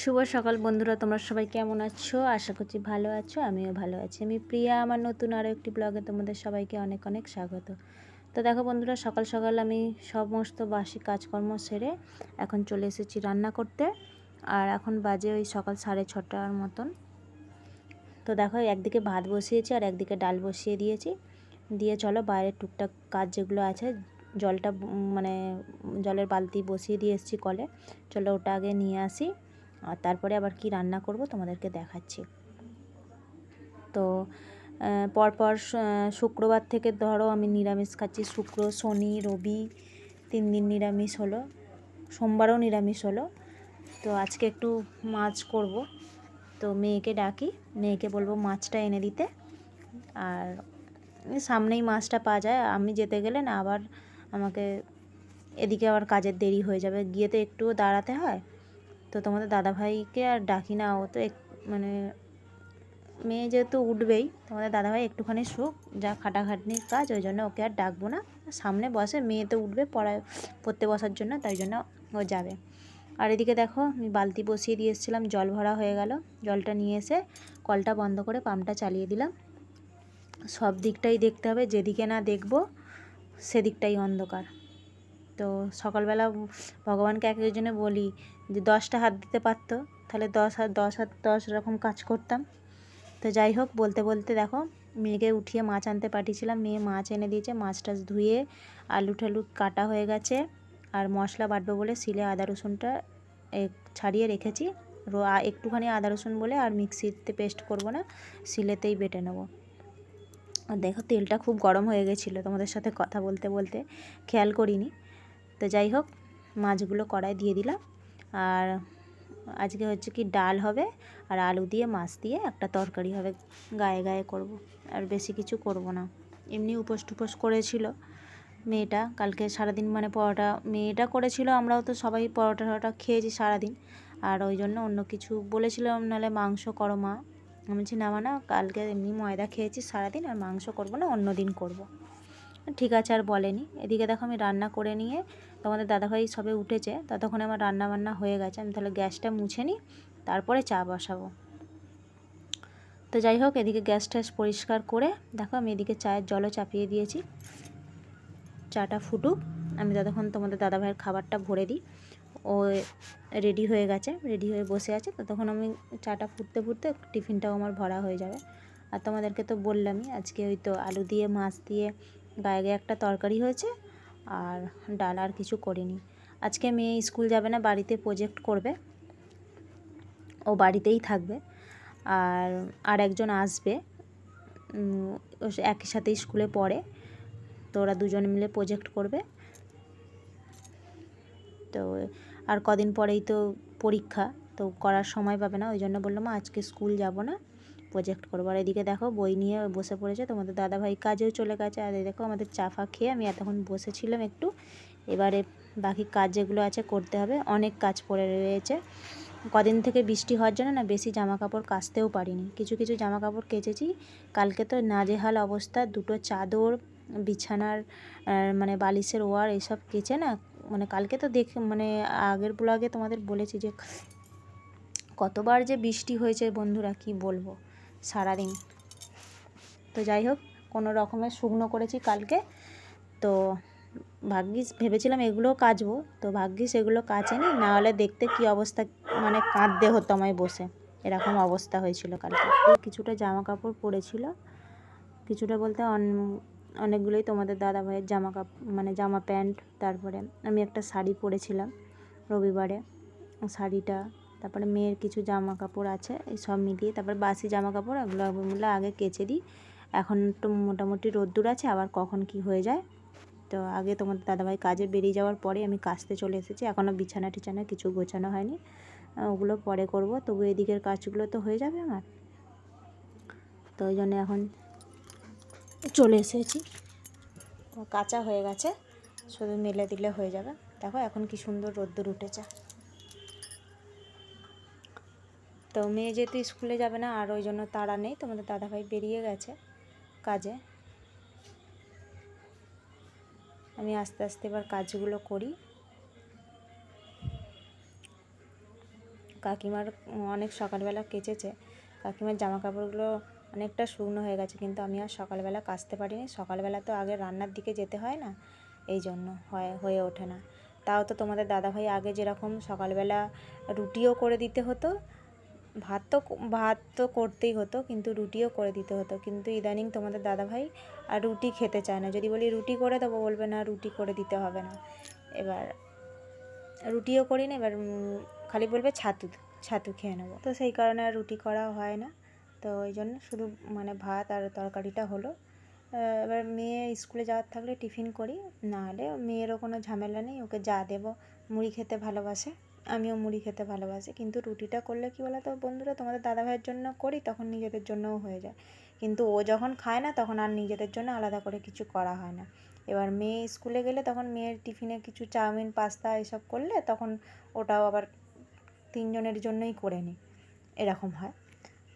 শুভ সকাল বন্ধুরা, তোমরা সবাই কেমন আছো? আশা করছি ভালো আছো, আমিও ভালো আছি। আমি প্রিয়া, আমার নতুন আরও একটি ব্লগে তোমাদের সবাইকে অনেক অনেক স্বাগত। তো দেখো বন্ধুরা, সকাল সকাল আমি সমস্ত বাসি কাজকর্ম সেরে এখন চলে এসেছি রান্না করতে। আর এখন বাজে ওই সকাল সাড়ে ছটার মতন। তো দেখো, একদিকে ভাত বসিয়েছি আর একদিকে ডাল বসিয়ে দিয়েছি। দিয়ে চলো বাইরের টুকটাক কাজ যেগুলো আছে, জলটা মানে জলের বালতি বসিয়ে দিয়ে এসেছি কলে। চলো ওটা আগে নিয়ে আসি। আর তারপরে আবার কি রান্না করব তোমাদেরকে দেখাচ্ছি। তো পরপর শুক্রবার থেকে ধরো আমি নিরামিষ খাচ্ছি, শুক্র, শনি, রবি, তিন দিন নিরামিষ হলো, সোমবারও নিরামিষ হলো। তো আজকে একটু মাছ করব। তো মেয়েকে ডাকি, মেয়েকে বলব মাছটা এনে দিতে। আর সামনেই মাছটা পাওয়া যায়, আমি যেতে গেলে না আবার আমাকে এদিকে আবার কাজের দেরি হয়ে যাবে, গিয়ে তো একটুও দাঁড়াতে হয়। তো তোমাদের দাদাভাইকে আর ডাকি না, ও তো এক মানে মেয়ে যেহেতু উঠবেই, তোমাদের দাদাভাই একটুখানি সুখ, যা খাটাখাটনির কাজ, ওই জন্য ওকে আর ডাকবো না। সামনে বসে, মেয়ে তো উঠবে পড়ায়, পড়তে বসার জন্য, তাই জন্য ও যাবে। আর এদিকে দেখো, আমি বালতি বসিয়ে দিয়ে এসেছিলাম, জল ভরা হয়ে গেল, জলটা নিয়ে এসে কলটা বন্ধ করে পাম্পটা চালিয়ে দিলাম। সব দিকটাই দেখতে হবে, যেদিকে না দেখব, সেদিকটাই অন্ধকার। তো সকালবেলা ভগবানকে এক একজনে বলি যে দশটা হাত দিতে পারতো, তাহলে দশ হাত দশ হাত, দশ রকম কাজ করতাম। তো যাই হোক, বলতে বলতে দেখো, মেয়েকে উঠিয়ে মাছ আনতে পাঠিয়েছিলাম। মেয়ে মাছ এনে দিয়েছে, মাছ টাছ ধুয়ে আলু ঠালু কাটা হয়ে গেছে। আর মশলা বাটবো বলে শিলে আদা রসুনটা ছাড়িয়ে রেখেছি। একটুখানি আদা রসুন বলে আর মিক্সিতে পেস্ট করব না, শিলেতেই বেটে নেব। আর দেখো, তেলটা খুব গরম হয়ে গেছিল, তোমাদের সাথে কথা বলতে বলতে, খেয়াল করিনি। তো যাই হোক, মাছগুলো কড়াই দিয়ে দিলাম। আর আজকে হচ্ছে কি ডাল হবে আর আলু দিয়ে, মাছ দিয়ে একটা তরকারি হবে গায়ে গায়ে করব। আর বেশি কিছু করব না। এমনি উপোস টুপোস করেছিল মেয়েটা। কালকে সারাদিন মানে পরোটা, মেয়েটা করেছিল, আমরাও তো সবাই পরোটা টরোটা খেয়েছি সারাদিন। আর ওই জন্য অন্য কিছু বলেছিলাম, নাহলে মাংস করো মা। আমি বলছি, না না, কালকে এমনি ময়দা খেয়েছি সারাদিন, আর মাংস করব না, অন্য দিন করব। ঠিক আছে, আর বলেনি। এদিকে দেখো আমি রান্না করে নিয়ে তোমাদের দাদাভাই সবে উঠেছে, ততক্ষণে আমার রান্না বান্না হয়ে গেছে, আমি তাহলে গ্যাসটা মুছে নিই, তারপরে চা বসাবো। তো যাই হোক, এদিকে গ্যাস ট্যাস পরিষ্কার করে, দেখো আমি এদিকে চায়ের জলও চাপিয়ে দিয়েছি। চাটা ফুটুক, আমি ততক্ষণ তোমাদের দাদাভাইয়ের খাবারটা ভরে দিই। ও রেডি হয়ে গেছে, রেডি হয়ে বসে আছে, ততক্ষণ আমি চাটা ফুটতে ফুটতে টিফিনটাও আমার ভরা হয়ে যাবে। আর তোমাদেরকে তো বললামই, আজকে ওই তো আলু দিয়ে, মাছ দিয়ে, গায়ে গায়ে একটা তরকারি হয়েছে আর ডাল আর কিছু করিনি। আজকে মেয়ে স্কুল যাবে না, বাড়িতে প্রজেক্ট করবে। ও বাড়িতেই থাকবে। আর আর একজন আসবে। একই সাথে স্কুলে পড়ে। তো ওরা দুজন মিলে প্রজেক্ট করবে। তো, আর কদিন পরেই তো পরীক্ষা। তো করার সময় পাবে না, ওই জন্য বললাম আজকে স্কুল যাব না। প্রজেক্ট করব আর এদিকে দেখো বই নিয়ে বসে পড়েছে। তোমাদের দাদাভাই কাজেও চলে গেছে। আর দেখো আমাদের চা ফা খেয়ে আমি এতক্ষণ বসেছিলাম একটু। এবারে বাকি কাজ যেগুলো আছে করতে হবে। অনেক কাজ পড়ে রয়েছে। কদিন থেকে বৃষ্টি হওয়ার জন্য না বেশি জামা কাপড় কাচতেও পারিনি। কিছু কিছু জামা কাপড় কেচেছি। কালকে তো নাজেহাল অবস্থা। দুটো চাদর, বিছানার মানে বালিশের ওয়ার এইসব কেচে না মানে কালকে তো দেখ মানে আগের ব্লগে তোমাদের বলেছি যে, কতবার যে বৃষ্টি হয়েছে বন্ধুরা কি বলব? সারাদিন। তো যাই হোক, কোনো রকমের শুকনো করেছি কালকে। তো ভাগ্যিস ভেবেছিলাম এগুলোও কাচবো। তো ভাগ্যিস এগুলো কাচেনি, না হলে দেখতে কি অবস্থা মানে কাঁদতে হতো আমায় বসে। এরকম অবস্থা হয়েছিল কালকে। কিছুটা জামা কাপড় পরেছিল কিছুটা বলতে অন- অনেকগুলোই তোমাদের দাদা ভাইয়ের জামা কাপ মানে জামা প্যান্ট, তারপরে আমি একটা শাড়ি পরেছিলাম রবিবারে। শাড়িটা তারপরে মেয়ের কিছু জামা কাপড় আছে, এই সব মিলিয়ে তারপরে বাসি জামা কাপড় এগুলো মিলে আগে কেচে দিই। এখন একটু মোটামুটি রোদ্দুর আছে, আবার কখন কি হয়ে যায়। তো আগে তোমাদের দাদাভাই কাজে বেরিয়ে যাওয়ার পরে আমি কাচতে চলে এসেছি এখনও বিছানা টিছানা কিছু গোছানো হয়নি। ওগুলো পরে করব তবু এদিকের কাজগুলো তো হয়ে যাবে আমার। তো ওই জন্য এখন চলে এসেছি। কাঁচা হয়ে গেছে, শুধু মেলে দিলে হয়ে যাবে। দেখো এখন কি সুন্দর রোদ্দুর উঠেছে। তো মেয়ে যেহেতু স্কুলে যাবে না, আর ওই জন্য তাড়া নেই তোমাদের দাদাভাই বেরিয়ে গেছে কাজে। আমি আস্তে আস্তে এবার কাজগুলো করি। কাকিমার অনেক সকালবেলা কেচেছে, কাকিমার জামা কাপড়গুলো অনেকটা শুকনো হয়ে গেছে, কিন্তু আমি আর সকালবেলা কাচতে পারিনি। সকালবেলা তো আগে রান্নার দিকে যেতে হয় না, এই জন্য হয়, হয়ে ওঠে না। তাও তো তোমাদের দাদাভাই আগে যেরকম সকালবেলা রুটিও করে দিতে হতো ভাত তো ভাত তো করতেই হতো, কিন্তু রুটিও করে দিতে হতো। কিন্তু ইদানিং তোমাদের দাদাভাই আর রুটি খেতে চায় না। যদি বলি রুটি করে দেবো, বলবে না, রুটি করে দিতে হবে না। এবার রুটিও করি না, এবার খালি বলবে ছাতু ছাতু খেয়ে নেব। তো সেই কারণে আর রুটি করা হয় না। তো ওই জন্য শুধু মানে ভাত আর তরকারিটা হলো। এবার মেয়ে স্কুলে যাওয়ার থাকলে টিফিন করি। না হলে মেয়েরও কোনো ঝামেলা নেই, ওকে যা দেবো। মুড়ি খেতে ভালোবাসে। আমিও মুড়ি খেতে ভালোবাসি। কিন্তু রুটিটা করলে কি বলো তো বন্ধুরা? তোমাদের দাদাভাইয়ের জন্য করি, তখন নিজেদের জন্যও হয়ে যায়। কিন্তু ও যখন খায় না, তখন আর নিজেদের জন্য আলাদা করে কিছু করা হয় না। এবার মেয়ে স্কুলে গেলে তখন মেয়ের টিফিনে কিছু চাউমিন, পাস্তা এসব করলে তখন ওটাও আবার তিনজনের জন্যই করে নিই। এরকম হয়।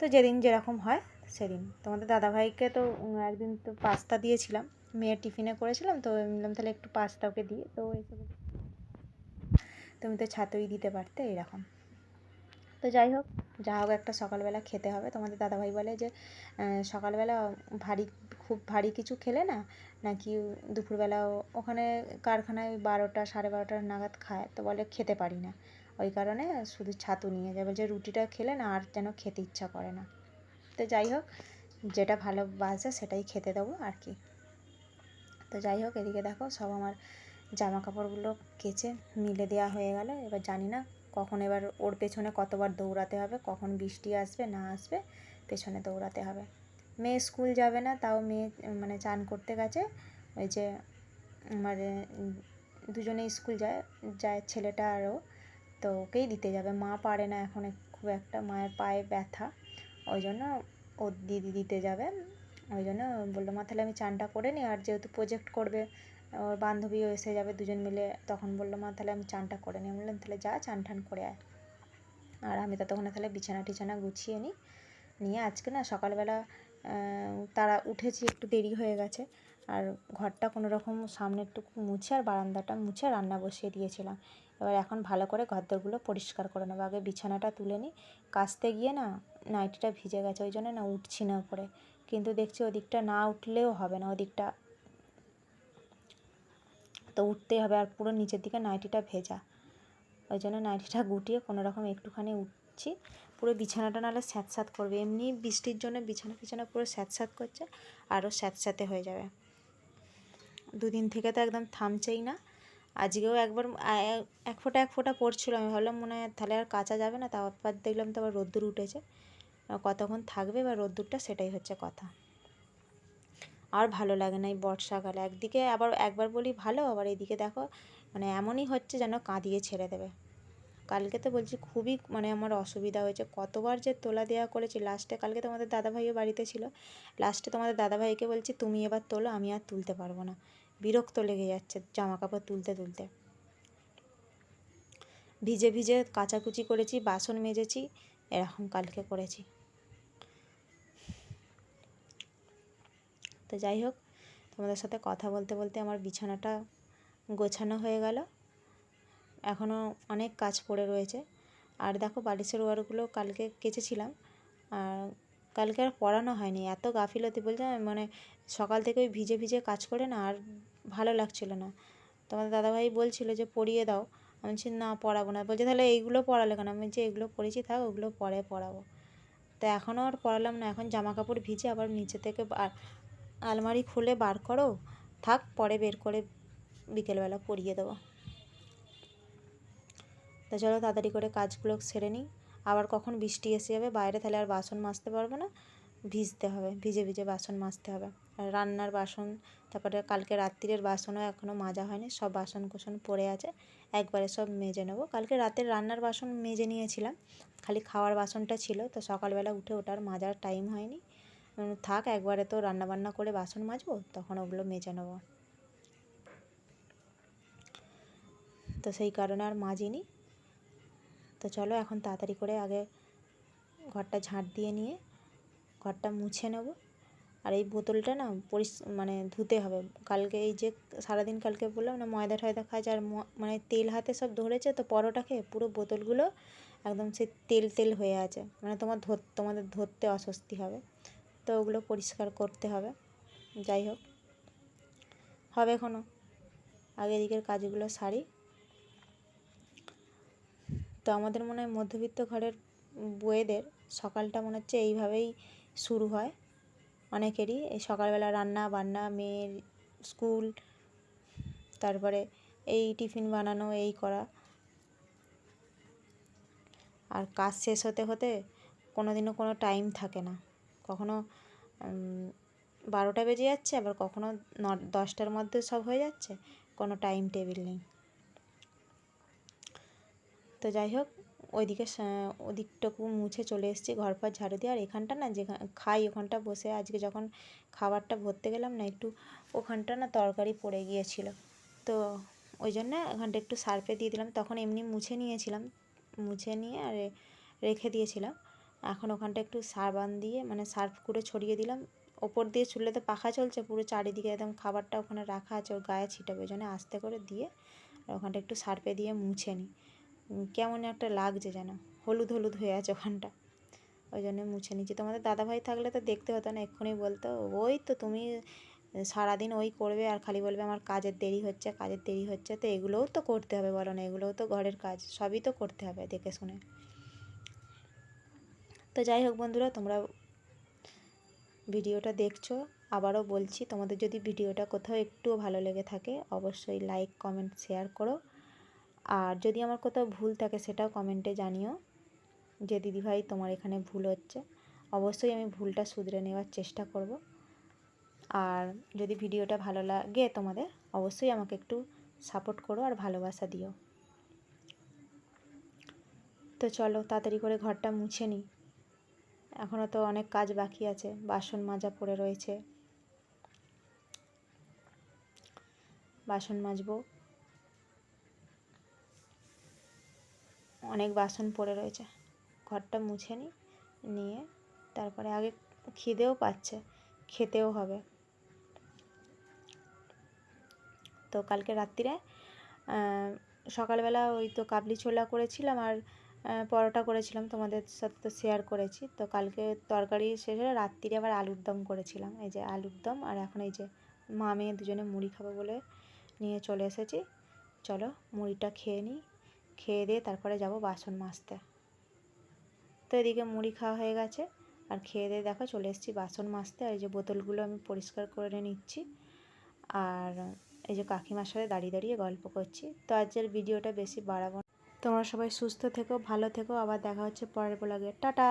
তো যেদিন যেরকম হয়, সেদিন। তোমাদের দাদাভাইকে তো একদিন তো পাস্তা দিয়েছিলাম। মেয়ের টিফিনে করেছিলাম, তো বললাম তাহলে একটু পাস্তা ওকে দিই তো এসে তুমি তো ছাতুই দিতে পারতে এরকম। তো যাই হোক। যা হোক একটা সকালবেলা খেতে হবে। তোমাদের দাদাভাই বলে যে সকালবেলা ভারী খুব ভারী কিছু খেলে না নাকি দুপুরবেলা ওখানে কারখানায় বারোটা সাড়ে বারোটার নাগাদ খায় তো বলে খেতে পারি না। ওই কারণে শুধু ছাতু নিয়ে যায়। যে রুটিটা খেলে না আর যেন খেতে ইচ্ছা করে না। তো যাই হোক যেটা ভালো বাসে সেটাই খেতে দেবো আর কি। তো যাই হোক এদিকে দেখো সব আমার জামা কাপড়গুলো কেচে মিলে দেওয়া হয়ে গেল। এবার জানি না কখন এবার ওর পেছনে কতবার দৌড়াতে হবে কখন বৃষ্টি আসবে না আসবে পেছনে দৌড়াতে হবে। মেয়ে স্কুল যাবে না তাও মেয়ে মানে চান করতে গেছে। ওই যে উম, দুজনে স্কুল যায় যায় ছেলেটা আরও তো ওকেই দিতে যাবে। মা পারে না এখন খুব একটা মায়ের পায়ে ব্যথা। ওই জন্য ওর দিদি দিতে যাবে। ওই জন্য বলল মা তাহলে আমি চানটা করে নিই। আর যেহেতু প্রজেক্ট করবে ওর বান্ধবীও এসে যাবে দুজন মিলে, তখন বলল, মা, তাহলে আমি চানটা করে নিই। বললাম, তাহলে যা, চান টান করে আয়। আর আমি ততক্ষণে তাহলে বিছানা টিছানা গুছিয়ে নিই। নিয়ে আজকে না সকালবেলা তারা উঠেছি, একটু দেরি হয়ে গেছে। আর ঘরটা কোনো রকম সামনে একটু মুছে আর বারান্দাটা মুছে রান্না বসিয়ে দিয়েছিলাম। এবার এখন ভালো করে ঘরদোরগুলো পরিষ্কার করে নেব। আগে বিছানাটা তুলে নিই। কাচতে গিয়ে না নাইটিটা ভিজে গেছে, ওই জন্য না উঠছি না উপরে। কিন্তু দেখছি ওদিকটা না উঠলেও হবে না, ওদিকটা তো উঠতেই হবে আর পুরো নিচের দিকে নাইটিটা ভেজা। ওই জন্য নাইটিটা গুটিয়ে কোনো রকম একটুখানি উঠছি। পুরো বিছানাটা নাহলে স্যাঁতস্যাঁত করবে। এমনি বৃষ্টির জন্য বিছানা ফিছানা পুরো স্যাঁতস্যাঁত করছে, আরও স্যাঁতস্যাঁতে হয়ে যাবে। দুদিন থেকে তো একদম থামছেই না। আজকেও একবার এক ফোঁটা এক ফোঁটা পড়ছিল। আমি ভাবলাম মনে হয় তাহলে আর কাচা যাবে না তারপর দেখলাম তো আবার রোদ্দুর উঠেছে। কতক্ষণ থাকবে বা রোদ্দুরটা সেটাই হচ্ছে কথা। আর ভালো লাগে না এই বর্ষাকালে। একদিকে আবার একবার বলি ভালো, আবার এদিকে দেখো মানে এমনই হচ্ছে যেন কাঁদিয়ে ছেড়ে দেবে। কালকে তো বলছি খুবই মানে আমার অসুবিধা হয়েছে। কতবার যে তোলা দেওয়া করেছি লাস্টে কালকে তোমাদের দাদাভাইও বাড়িতে ছিল। লাস্টে তোমাদের দাদাভাইকে বলছি, তুমি এবার তোলো, আমি আর তুলতে পারব না। বিরক্ত লেগে যাচ্ছে জামা কাপড় তুলতে তুলতে। ভিজে ভিজে কাচাকুচি করেছি, বাসন মেজেছি, এরকম কালকে করেছি। তো যাই হোক, তোমাদের সাথে কথা বলতে বলতে আমার বিছানাটা গোছানো হয়ে গেল। এখনও অনেক কাজ পড়ে রয়েছে। আর দেখো বালিশের ওয়ারগুলো কালকে কেচেছিলাম। আর কালকে আর পরানো হয়নি। এত গাফিলতি বলছে মানে সকাল থেকে ওই ভিজে ভিজে কাজ করে না, আর ভালো লাগছিল না। তোমাদের দাদাভাই বলছিল যে, পড়িয়ে দাও। আমি বলছি, না, পড়াবো না। বলছে, তাহলে এইগুলো পড়ালে কেন? আমি বলছি, এগুলো পড়েছি, থাক, ওগুলো পরে পরাবো তো এখনও আর পড়ালাম না। এখন জামা কাপড় ভিজে আবার নিচে থেকে আলমারি খুলে বার করো। থাক, পরে বের করে বিকেলবেলা পরিয়ে দেবো। তা চলো তাড়াতাড়ি করে কাজগুলো সেরে নিই। আবার কখন বৃষ্টি এসে যাবে, বাইরে তাহলে আর বাসন মাজতে পারব না। ভিজতে হবে, ভিজে ভিজে বাসন মাজতে হবে। আর রান্নার বাসন, তারপরে কালকে রাত্রিরের বাসনও এখনও মাজা হয়নি, সব বাসন কোসন পড়ে আছে। একবারে সব মেজে নেব। কালকে রাতের রান্নার বাসন মেজে নিয়েছিলাম, খালি খাওয়ার বাসনটা ছিল, তো সকালবেলা উঠে ওটার মাজার টাইম হয়নি। থাক, একবারে তো রান্না বান্না করে বাসন মাজবো, তখন ওগুলো মেজে নেব। তো সেই কারণে আর মাজিনি। তো চলো এখন তাড়াতাড়ি করে আগে ঘরটা ঝাঁট দিয়ে নিয়ে ঘরটা মুছে নেব। আর এই বোতলটা না পরিস মানে ধুতে হবে। কালকে এই যে সারাদিন কালকে বললাম না, ময়দা টয়দা খায় আর মানে তেল হাতে সব ধরেছে, তো পরোটা খেয়ে পুরো বোতলগুলো একদম সে তেল তেল হয়ে আছে। মানে তোমার ধর, তোমাদের ধরতে অস্বস্তি হবে। তো ওগুলো পরিষ্কার করতে হবে। যাই হোক, হবে এখনও আগে দিকের কাজগুলো সারি। তো আমাদের মনে হয় মধ্যবিত্ত ঘরের বউয়েদের সকালটা মনে হচ্ছে এইভাবেই শুরু হয় অনেকেরই। এই সকালবেলা রান্না বান্না, মেয়ের স্কুল, তারপরে এই টিফিন বানানো, এই করা। আর কাজ শেষ হতে হতে কোনো দিনও কোনো টাইম থাকে না। কখনো বারোটা বেজে যাচ্ছে, আবার কখনো ন দশটার মধ্যে সব হয়ে যাচ্ছে, কোনো টাইম টেবিল নেই। তো যাই হোক, ওইদিকে ওদিকটুকু মুছে চলে এসেছি, ঘর পর ঝাড়ু দিয়ে, আর এখানটা না যেখানে খাই, ওখানটা বসে, আজকে যখন খাবারটা ভরতে গেলাম না, একটু ওখানটা না তরকারি পড়ে গিয়েছিল। তো ওই জন্য ওখানটা একটু সার্ফে দিয়ে দিলাম, তখন এমনি মুছে নিয়েছিলাম, মুছে নিয়ে আর রেখে দিয়েছিলাম। এখন ওখানটা একটু সাবান দিয়ে মানে সার্ফ করে ছড়িয়ে দিলাম। ওপর দিয়ে চুলেতে পাখা চলছে, পুরো চারিদিকে একদম খাবারটা ওখানে রাখা আছে, ওর গায়ে ছিটাবে ওই জন্য আস্তে করে দিয়ে আর ওখানটা একটু সার্ফে দিয়ে মুছে নিই। কেমন একটা লাগছে যেন, হলুদ হলুদ হয়ে আছে ওখানটা। ওই জন্য মুছে নিচ্ছি। তোমাদের দাদাভাই থাকলে তো দেখতে হতো না, এক্ষুনি বলতো, ওই তো তুমি সারাদিন ওই করবে আর খালি বলবে আমার কাজের দেরি হচ্ছে, কাজের দেরি হচ্ছে। তো এগুলোও তো করতে হবে বলো না, এগুলোও তো ঘরের কাজ, সবই তো করতে হবে দেখে শুনে। তো যাই হোক বন্ধুরা, তোমরা ভিডিওটা দেখছ। আবারও বলছি, তোমাদের যদি ভিডিওটা কোথাও একটুও ভালো লেগে থাকে, অবশ্যই লাইক কমেন্ট শেয়ার করো। আর যদি আমার কোথাও ভুল থাকে, সেটাও কমেন্টে জানিও যে দিদিভাই তোমার এখানে ভুল হচ্ছে। অবশ্যই আমি ভুলটা শুধরে নেওয়ার চেষ্টা করব। আর যদি ভিডিওটা ভালো লাগে তোমাদের, অবশ্যই আমাকে একটু সাপোর্ট করো আর ভালোবাসা দিও। তো চলো, তাড়াতাড়ি করে ঘরটা মুছে নিই। এখনও তো অনেক কাজ বাকি আছে, বাসন মাজা পড়ে রয়েছে। বাসন মাজবো। অনেক বাসন পড়ে রয়েছে। ঘরটা মুছে নিই নিয়ে তারপরে আগে খিদেও পাচ্ছে, খেতেও হবে। তো কালকে রাত্রিরে সকালবেলা ওই তো কাবলি ছোলা করেছিলাম আর পরোটা করেছিলাম, তোমাদের সাথে তো শেয়ার করেছি। তো কালকে তরকারি শেষ রাত্রিরে আবার আলুর দম করেছিলাম। এই যে আলুর দম আর এখন এই যে মা মেয়ে দুজনে মুড়ি খাব বলে নিয়ে চলে এসেছি। চলো মুড়িটা খেয়ে নিই। খেয়ে দিয়ে তারপরে যাব বাসন মাজতে। তো এদিকে মুড়ি খাওয়া হয়ে গেছে। আর খেয়ে দিয়ে দেখো চলে এসেছি বাসন মাজতে। আর এই যে বোতলগুলো আমি পরিষ্কার করে নিচ্ছি। আর এই যে কাকিমার সাথে দাঁড়িয়ে দাঁড়িয়ে গল্প করছি। তো আজকের ভিডিওটা বেশি বাড়াবো তোমরা সবাই সুস্থ থেকো ভালো থেকো আবার দেখা হচ্ছে পরের ব্লগে টাটা!